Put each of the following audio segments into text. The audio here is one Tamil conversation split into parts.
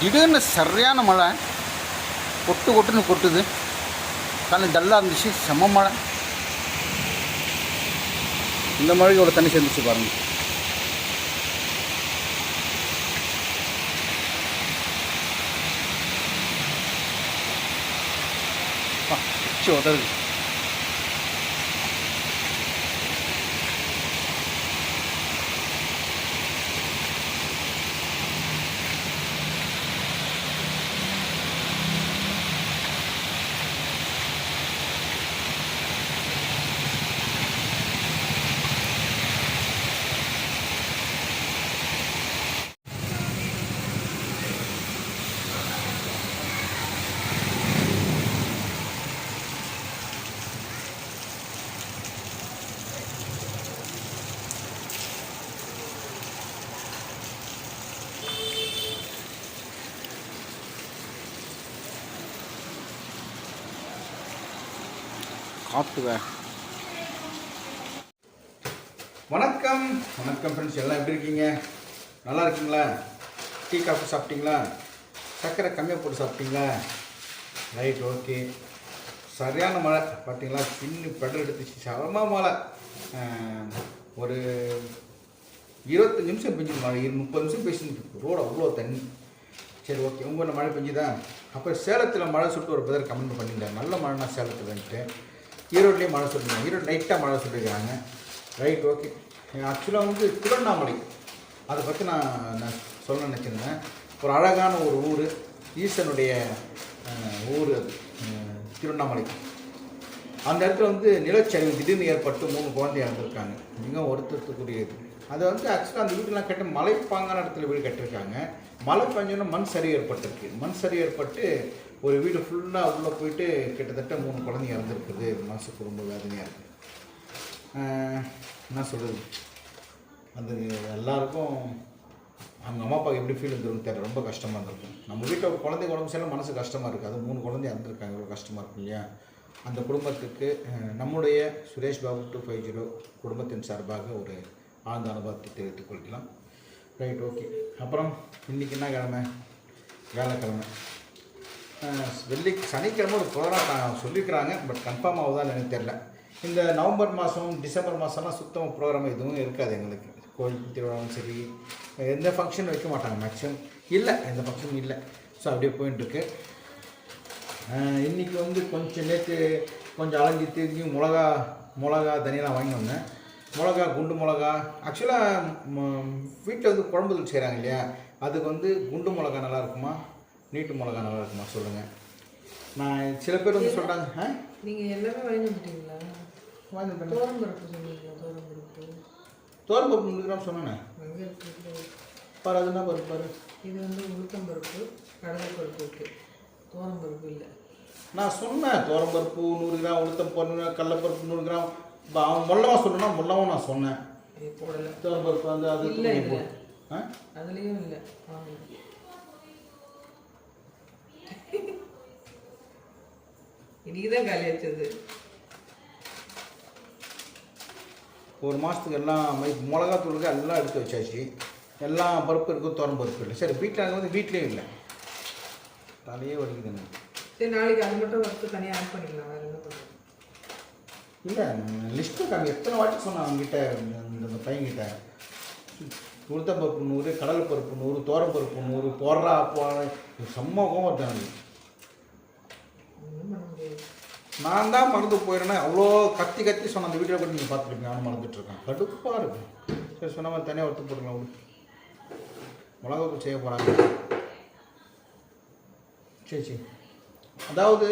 திடீர்னு சரியான மழை கொட்டு கொட்டுன்னு கொட்டுது. காலையில் டல்லாக இருந்துச்சு செம்ம மழை. இந்த மழைக்கு இவ்வளோ தண்ணி சேர்ந்துச்சு பாருங்கள் அப்பா, பிச்சு வணக்கம். வணக்கம் ஃப்ரெண்ட்ஸ் எல்லாம் எப்படி இருக்கீங்க? நல்லா இருக்கீங்களா? டீ காஃபி சாப்பிட்டீங்களா? சர்க்கரை கம்மியாக போட்டு சாப்பிட்டீங்களா? ரைட் ஓகே சரியான மழை. பார்த்தீங்களா பின்னு பெடல் எடுத்துச்சு. சரமாக மழை. ஒரு இருபத்தஞ்சு நிமிஷம் பெஞ்சுது மழை. இரு- முப்பது நிமிஷம் பேசிட்டு ரோடு அவ்வளோ தண்ணி. சரி ஓகே உங்கள் ஊரில் மழை பெஞ்சுதான் அப்புறம் சேலத்தில் மழை சுட்டு ஒரு பேர் கமெண்ட் பண்ணியிருந்தாங்க நல்ல மழைனா சேலத்துலன்ட்டு. ஈரோட்லேயும் மழை சொல்லியிருக்காங்க ஈரோடு லைட்டாக மழை சொல்லியிருக்காங்க ரைட் ஓகே ஆக்சுவலாக வந்து திருவண்ணாமலை. அதை பற்றி நான் நான் சொல்ல நினச்சிருந்தேன். ஒரு அழகான ஒரு ஊர். ஈசனுடைய ஊர் அது திருவண்ணாமலை. அந்த இடத்துல வந்து நிலச்சரிவு திடீர்னு ஏற்பட்டு மூணு குழந்தை இறந்துருக்காங்க. மிகவும் வருத்தத்துக்குரியது அது வந்து ஆக்சுவலாக அந்த வீட்டெலாம் கட்ட மலைப்பாங்கான இடத்துல வீடு கட்டிருக்காங்க மழை பெஞ்சோன்னா மண் சரி ஏற்பட்டிருக்கு. மண் சரி ஏற்பட்டு ஒரு வீடு ஃபுல்லாக உள்ளே போயிட்டு கிட்டத்தட்ட மூணு குழந்தை இறந்துருக்குது. மனசுக்கு ரொம்ப வேதனையாக இருக்குது என்ன சொல்கிறது அது எல்லாருக்கும் அவங்க அம்மா அப்பாவுக்கு எப்படி ஃபீல் இருந்திருக்கும் தெரியல. ரொம்ப கஷ்டமாக இருந்திருக்கும். நம்ம வீட்டில் ஒரு குழந்தை உடம்பு சரியில்லை மனசு கஷ்டமாக இருக்குது அது மூணு குழந்தை இறந்துருக்காங்க. இவ்வளோ கஷ்டமாக இருக்கும் இல்லையா? அந்த குடும்பத்துக்கு நம்முடைய Suresh Babu two five zero குடும்பத்தின் சார்பாக ஒரு ஆழ்ந்த அனுபவத்தை தெரிவித்துக் கொள்கிறோம். Right okay. அப்புறம் இன்றைக்கி என்ன கிழமை? வேலைக்கிழமை. வெள்ளி சனிக்கிழமை ஒரு ப்ரோக்ராம் சொல்லியிருக்கிறாங்க பட் கன்ஃபார்ம் ஆகுதான்னு எனக்கு தெரில இந்த நவம்பர் மாதம் டிசம்பர் மாதம்லாம் சுத்தமாக ப்ரோக்ராம் எதுவும் இருக்காது எங்களுக்கு. கோயில் திருவிழாவும் சரி எந்த ஃபங்க்ஷன் வைக்க மாட்டாங்க மேக்ஸிமம் இல்லை எந்த ஃபங்க்ஷனும் இல்லை. ஸோ அப்படியே போயிட்டுருக்கு இன்றைக்கி வந்து கொஞ்சம் நேற்று கொஞ்சம் அலைஞ்சி திரும்பி மிளகா மிளகா தனியெல்லாம் வாங்கி வந்தேன். மிளகா குண்டு மிளகா. ஆக்சுவலாக வீட்டில் வந்து குழம்பு தூள் செய்கிறாங்க இல்லையா? அதுக்கு வந்து குண்டு மிளகா நல்லா இருக்குமா? நீட்டு மிளகா நல்லா இருக்குமா சொல்லுங்கள் நான் சில பேர் வந்து சொல்கிறாங்க ஆ? நீங்க எல்லாமே வாங்கி வந்துட்டீங்களா? வாங்கி. தோரம் பருப்பு சொன்னீங்க தோரம் பருப்பு தோரம் பருப்பு நூறு கிராம் சொன்னேனே பாரு அது என்ன பருப்பு பாரு. இது வந்து உளுத்தம் பருப்பு கடலை பருப்பு இருக்கு. தோரம் பருப்பு இல்லை. நான் சொன்னேன் தோரம் பருப்பு நூறு கிராம் உளுத்தம் பொண்ணு கடலப்பருப்பு நூறு கிராம். அவன் மொல்லமாக சொல்லணும்னா மொல்லமாக நான் சொன்னேன். இது போடலை. தோரம் பருப்பு வந்து அது இல்லை, அதுலேயும் இல்லை இன்னைக்கு தான் காலி வச்சது ஒரு மாதத்துக்கு எல்லாம் மிளகாத்தூளுக்கு எல்லாம் எடுத்து வச்சாச்சு. எல்லாம் பருப்பு இருக்கும் தோரம் பருப்பு இல்லை. சரி வீட்டில் அங்கே வந்து வீட்லேயும் இல்லை. தலையே வலிக்குதுங்க சரி நாளைக்கு அது மட்டும் வறுத்து தனியாக ஆட் பண்ணிக்கலாம். வேறு என்ன பண்ணுறது இல்லை லிஸ்ட்டு காமி எத்தனை வாட்டி சொன்னேன் அவங்ககிட்ட இந்த பையன்கிட்ட? உளுத்தம் பருப்பு நூறு கடலை பருப்பு நூறு தோரம் பருப்பு நூறு போடுறா போடுற செம்ம கோவம் வருது எனக்கு ஒன்றும் பண்ண முடியாது நான் தான் மறந்து போயிடுறேன் அவ்வளோ கத்தி கத்தி சொன்ன அந்த வீடியோ கூட நீங்கள் பார்த்துருக்கீங்க நானும் மறந்துட்டுருக்கேன் கடுப்பாக இருக்கும் சரி சொன்ன மாதிரி தனியாக ஒருத்தர் போட்டுக்கலாம் விடு. மிளகாப்பு செய்ய போகிறாங்க சரி சரி. அதாவது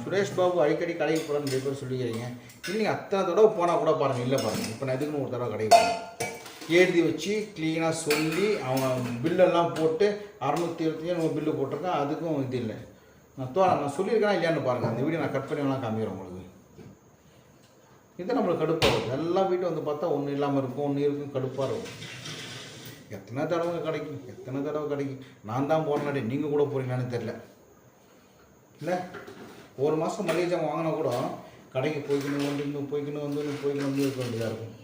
சுரேஷ் பாபு அடிக்கடி கடைக்கு போகிறேன்னு நிறைய பேர் சொல்லிக்கிறீங்க. இல்லைங்க அத்தனை தடவை போனால் கூட பாருங்கள் இல்லை பாருங்கள் இப்போ நான் எதுக்குன்னு ஒரு தடவை கடைக்கு போகிறேன் எழுதி வச்சு க்ளீனாக சொல்லி அவன் பில்லெல்லாம் போட்டு அறநூற்றி இருபத்தஞ்சு நம்ம பில்லு போட்டிருக்கான் அதுக்கும் இது இல்லை. நான் தோ நான் சொல்லியிருக்கேன் இல்லையான்னு பாருங்கள் அந்த வீடியோ நான் கட் பண்ணி வேணால் காமிக்கிறேன் உங்களுக்கு. இது நம்மளுக்கு கடுப்பாக இருக்கும். எல்லா வீட்டும் வந்து பார்த்தா ஒன்றும் இல்லாமல் இருக்கும் ஒன்று இருக்கும் கடுப்பாக இருக்கும். எத்தனை தடவை கிடைக்கும்? எத்தனை தடவை கிடைக்கும்? நான் தான் போறேன்னாடி நீங்கள் கூட போகிறீங்களான்னு தெரில இல்லை? ஒரு மாதம் மளிகை ஜாமான் வாங்கினா கூட கடைக்கு போய்க்கணும் வந்து இன்னும் போய்க்கணும் வந்து இன்னும் போய்க்கணும் வந்து இருக்க வேண்டியதாக இருக்கும்.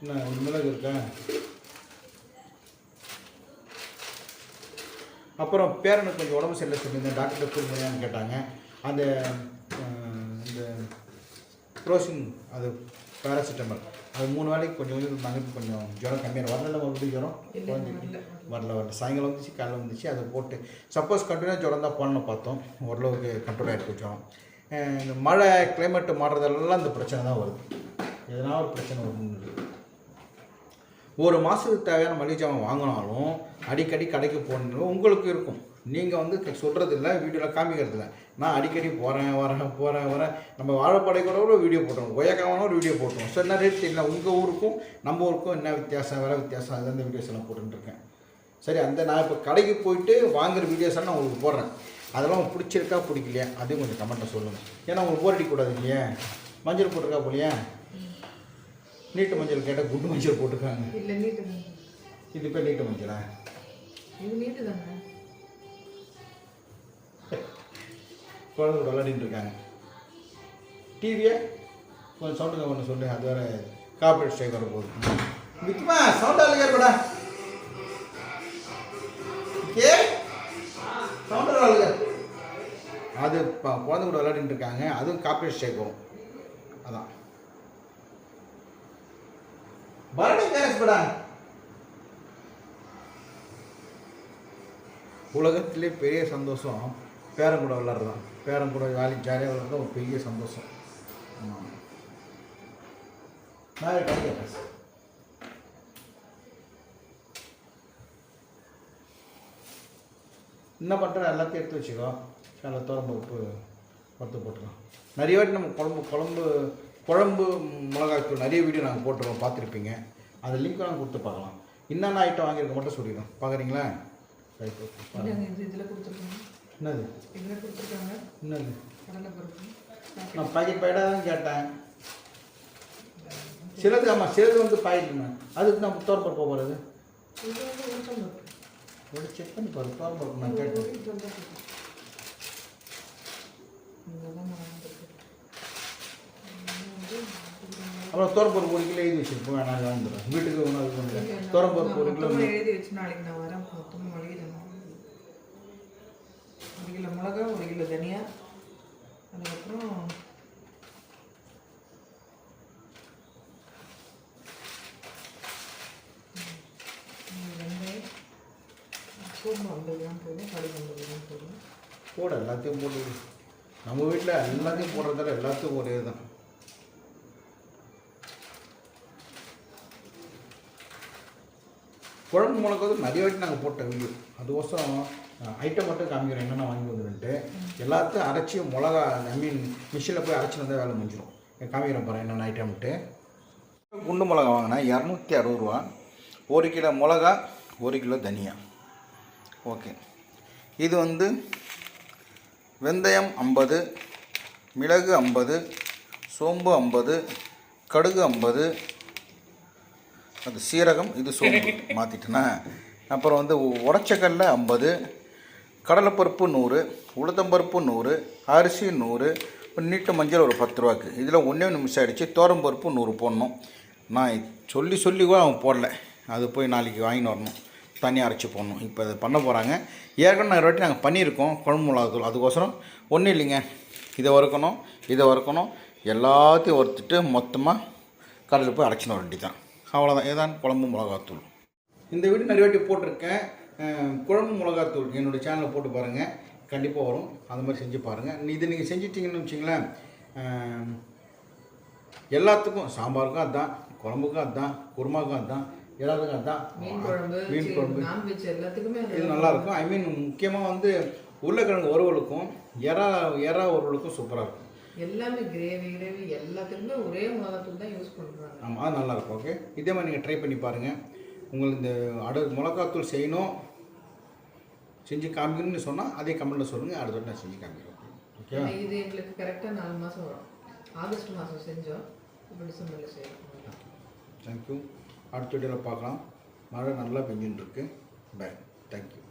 என்ன மிளகு இருக்கேன். அப்புறம் பேரனுக்கு கொஞ்சம் உடம்பு சரியில்லை சொல்லியிருந்தேன் டாக்டர்கிட்ட கூட்டு போயான்னு கேட்டாங்க. அந்த இந்த ப்ரோசின் அது பேராசிட்டமல் அது மூணு வேளைக்கு கொஞ்சம் கொஞ்சம் தங்கச்சி கொஞ்சம் ஜுரம் கம்மியாக வரல மறுபடியும் ஜுரம் குழந்தைக்கு வரல. வரல சாயங்காலம் வந்துச்சு காலைல வந்துச்சு அதை போட்டு சப்போஸ் கண்டினியூ ஜுரம் தான் போடணும் பார்த்தோம். ஓரளவுக்கு கண்ட்ரோல் ஆகிட்டு ஜுரம் இந்த மழை கிளைமேட் மாறுறதெல்லாம் இந்த பிரச்சனை தான் வருது. எதனா ஒரு பிரச்சனை வருது ஒரு மாதத்துக்கு தேவையான மளிகை சாமான் வாங்கினாலும் அடிக்கடி கடைக்கு போகணும் உங்களுக்கு இருக்கும். நீங்கள் வந்து சொல்கிறது இல்லை வீடியோவில் காமிக்கிறது இல்லை நான் அடிக்கடி போகிறேன் வரேன் போகிறேன் வரேன். நம்ம வாழைப்படை கூட ஒரு வீடியோ போட்டுருவோம். கொய்யாக்காவான ஒரு வீடியோ போட்டுருவோம். ஸோ என்ன ரேட் தெரியல உங்கள் ஊருக்கும் நம்ம ஊருக்கும் என்ன வித்தியாசம் வேறு வித்தியாசம்? அது அந்த வீடியோஸ் எல்லாம் போட்டுருக்கேன் சரி அந்த நான் இப்போ கடைக்கு போயிட்டு வாங்குற வீடியோஸ் நான் உங்களுக்கு போடுறேன். அதெல்லாம் உங்களுக்கு பிடிச்சிருக்கா பிடிக்கலையா? அதையும் கொஞ்சம் கமெண்ட்டை சொல்லுங்கள் ஏன்னா உங்களுக்கு போர் அடிக்கக்கூடாது இல்லையா? மஞ்சள் போட்டிருக்கா போலியா? நீட்டு மஞ்சள் கேட்டால் குண்டு மஞ்சள் போட்டிருக்காங்க இல்லை நீட்டு இது பேர் நீட்டு மஞ்சளா? இது நீட்டு தானே. குழந்தை கூட விளையாடிட்டு இருக்காங்க. டிவியை கொஞ்சம் சவுண்டுங்க ஒன்று சொல்லு அது வேறு கார்பரேட் ஸ்ட்ரைக் வர போகுது. விக்குமா சவுண்ட் ஆளுங்க கூட ஏ சவுண்ட் ஆளுங்க அது குழந்தை கூட விளையாடிட்டு இருக்காங்க அதுவும் கார்பரேட் ஸ்ட்ரைக் வரும். அதான். பரணி கேஸ் உலகத்திலே பெரிய சந்தோஷம் பேரன் கூட விளாட்றது பேரன் கூட ஜாலி ஜாலியாக விளாட்றது ஒரு பெரிய சந்தோஷம். ஆமாம் என்ன பண்ணுற எல்லாத்தையும் எடுத்து வச்சுக்கோ. நல்ல உப்பு வறுத்து போட்டுக்கலாம். நிறைய வாட்டி நம்ம குழம்பு குழம்பு குழம்பு மிளகாய்த்தூள் நிறைய வீடியோ நாங்கள் போட்டுருவோம் பார்த்துருப்பீங்க. அந்த லிங்க் நாங்கள் கொடுத்து பார்க்கலாம். என்னென்ன ஐட்டம் வாங்கியிருக்க மட்டும் சொல்லிடுறோம். பார்க்குறீங்களா? என்னது? என்னது? நான் பாக்கெட் பாக்கெட்டாக தான் கேட்டேன். சிலது ஆமாம் சிலது வந்து பாக்கெட்டுங்க அதுக்கு நான் தோற்பர் போகிறது ஒரு செக் பண்ணி பாரு தோற்பர் நான் கேட்டேன் இது வந்து பருப்பு. இதெல்லாம் நான் வந்துருக்கு. இது வந்து அப்புறம் ஒரு கிலோ எழுதி வச்சுருப்போம். நான் வாங்கிடுறேன் வீட்டுக்கு ஒன்று அது பண்ணுறேன் தோற்பர் ஒரு கிலோ மொத்தமா எழுதி வச்சு நாளைக்கு நான் வரேன். மொத்தமாக மளிகை ஜாமான் ஒரு கிலோ மிளகா ஒரு கிலோ தனியா. அதுக்கப்புறம் ம், வெந்தயம் சோம்பு ஐம்பது கிராம் போதும் கடுகு ஐம்பது கிராம் போதும் போட எல்லாத்தையும் போட்டு. நம்ம வீட்டில் எல்லாத்தையும் போடுறதால எல்லாத்துக்கும் ஒரே தான். குழம்பு மிளகாவது வந்து நிறைய வாட்டி நாங்கள் போட்ட வீடியோ. அதுக்கோசரம் ஐட்டம் மட்டும் காமிக்கிறோம் என்னென்ன வாங்கி வந்துட்டு எல்லாத்தையும் அரைச்சி மிளகா ஐ மீன் மிஷினில் போய் அரைச்சி வந்தால் வேலை முடிஞ்சிடும் காமிக்கிறோம் பாருங்க என்னென்ன ஐட்டம்ட்டு குண்டு மிளகா வாங்கினா இரநூத்தி அறுபது ரூபா. ஒரு கிலோ மிளகா ஒரு கிலோ தனியா. ஓகே. இது வந்து வெந்தயம் ஐம்பது மிளகு ஐம்பது சோம்பு ஐம்பது கடுகு ஐம்பது அது சீரகம் இது சோம்பு மாற்றிட்டேன்னா அப்புறம் வந்து உடச்சக்கல்ல ஐம்பது கடலைப்பருப்பு நூறு உளுத்தம்பருப்பு நூறு அரிசி நூறு நீட்டு மஞ்சள் ஒரு பத்து ரூபாய்க்கு. இதில் ஒன்றே ஒன்று மிஸ் ஆகிடுச்சு பருப்பு நூறு போடணும். நான் சொல்லி சொல்லி கூட அவன் போடல. அது போய் நாளைக்கு வாங்கின்னு வரணும். தனியாக அரைச்சி போடணும். இப்போ அதை பண்ண போகிறாங்க ஏற்கனவே நான் ஒரு வாட்டி நாங்கள் பண்ணியிருக்கோம். குழம்பு மிளகாத்தூள் அதுக்கோசரம் ஒன்றும் இல்லைங்க. இதை வறுக்கணும் இதை வறுக்கணும். எல்லாத்தையும் வறுத்துட்டு மொத்தமாக கடலில் போய் அரைச்சின்னு வர வேண்டி தான் அவ்வளோதான் இதுதான் குழம்பு மிளகாத்தூள். இந்த வீடியோ நிறைய வாட்டி போட்டிருக்கேன். குழம்பு மிளகாத்தூள் என்னுடைய சேனலில் போட்டு பாருங்கள் கண்டிப்பாக வரும். அந்த மாதிரி செஞ்சு பாருங்கள் இது நீங்கள் செஞ்சிட்டிங்கன்னு வச்சிங்களேன் எல்லாத்துக்கும் சாம்பாருக்கும் அதுதான் குழம்புக்கும் அதுதான் குருமாக்கும் அதுதான் எல்லாத்துக்கும் அதுதான் மீன் குழம்பு மீன் குழம்பு. எல்லாத்துக்குமே அது இது நல்லா இருக்கும். ஐ மீன் முக்கியமாக வந்து உருளைக்கிழங்கு வறுவலுக்கும் எறா எறா வறுவலுக்கும் சூப்பராக இருக்கும். எல்லாமே கிரேவி கிரேவி எல்லாத்துக்குமே ஒரே மிளகாத்தூள் தான் யூஸ் பண்ணுறாங்க ஆமாம் நல்லாயிருக்கும் ஓகே இதே மாதிரி நீங்கள் ட்ரை பண்ணி பாருங்கள் உங்களுக்கு இந்த அடு மிளகாத்தூள் செய்யணும். செஞ்சு காமிக்கணும்னு சொன்னால் அதே கமெண்ட்டில் சொல்லுங்கள் அடுத்த வாட்டி நான் செஞ்சு காமிக்கிறேன். ஓகே இது எங்களுக்கு கரெக்டாக நாலு மாதம் வரும். ஆகஸ்ட் மாதம் செஞ்சோம். இப்போ டிசம்பரில் செய்யணும் தேங்க்யூ அடுத்த வீடியோவில் பார்க்கலாம். மழை நல்லா பெஞ்சுன்னு இருக்கு. By thank you